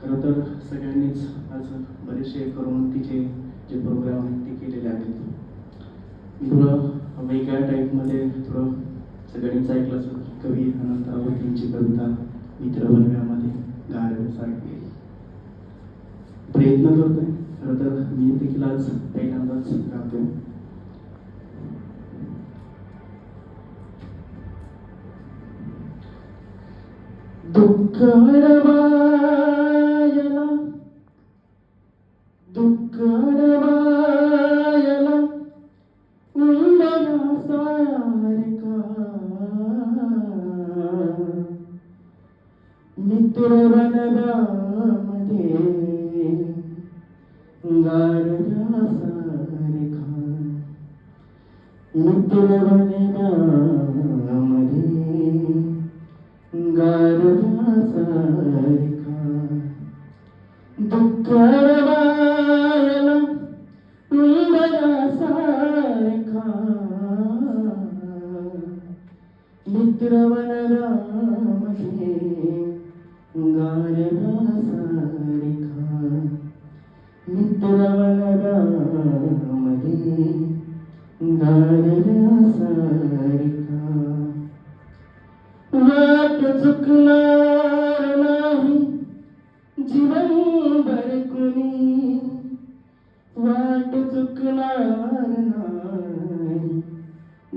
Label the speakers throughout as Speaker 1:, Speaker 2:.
Speaker 1: खरं तर सगळ्यांनीच आज बरेचसे करमणुकीचे जे प्रोग्राम आहेत ते केलेले आहेत. थोडं वेगळ्या टाईपमध्ये थोडं सगळ्यांनीच ऐकलं असं कवी अनंत राऊत कविता मित्रवर्गामध्ये बनव्यामध्ये गारव्यासारखी प्रयत्न करतोय. खरं तर मी देखील आज पहिल्यांदाच गातोय दुःख उंबरा सारखा मित्र बनव्यामध्ये गारव्यासारखा मित्र बनव्यामध्ये गारव्यासारखा दुःख हरवायला उंबरासारखा मित्र वनरामध्ये गारव्यासारखा मित्र वनरामध्ये गारव्यासारखा वाट चुकला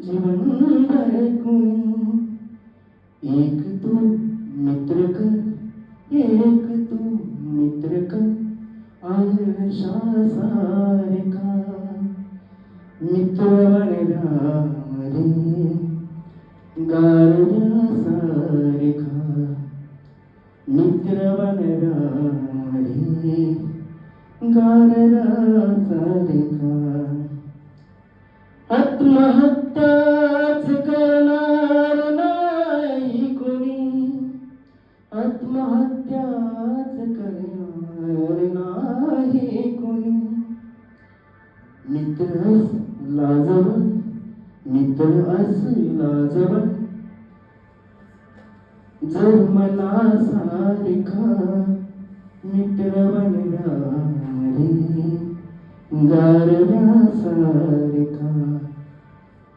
Speaker 1: जीवनभर कुणी एक तू मित्र कर एक तू मित्र कर आयुष्या सारखा मित्र वनरामध्ये गारव्यासारखा मित्र वनरामध्ये गारव्यासारखा आत्महत्याच करणार नाही कोणी. आत्महत्याच करणार नाही कोणी. मित्र लाजवण मित्र अस जवळ जर मला सारखा मित्र बनव्यामध्ये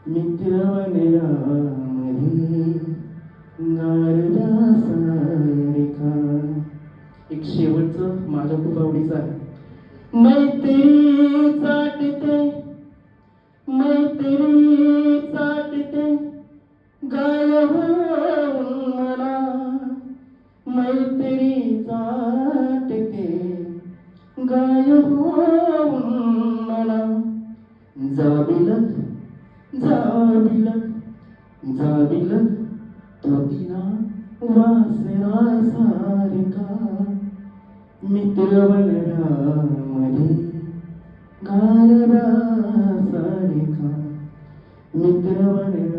Speaker 1: गारव्यासारखा मित्र बनव्यामध्ये गारव्यासारखा एक शेवटचं माझ्या खूप आवडीचं आहे. मैत्री चाटते मैत्री चाटते गाय होऊन मला. मैत्री चाटते गाय जाबी लग जाबिलक जाबिलक प्रतिना वासना वासनासारखा मित्र बनव्यामध्ये गारव्यासारखा मित्र बनव्यामध्ये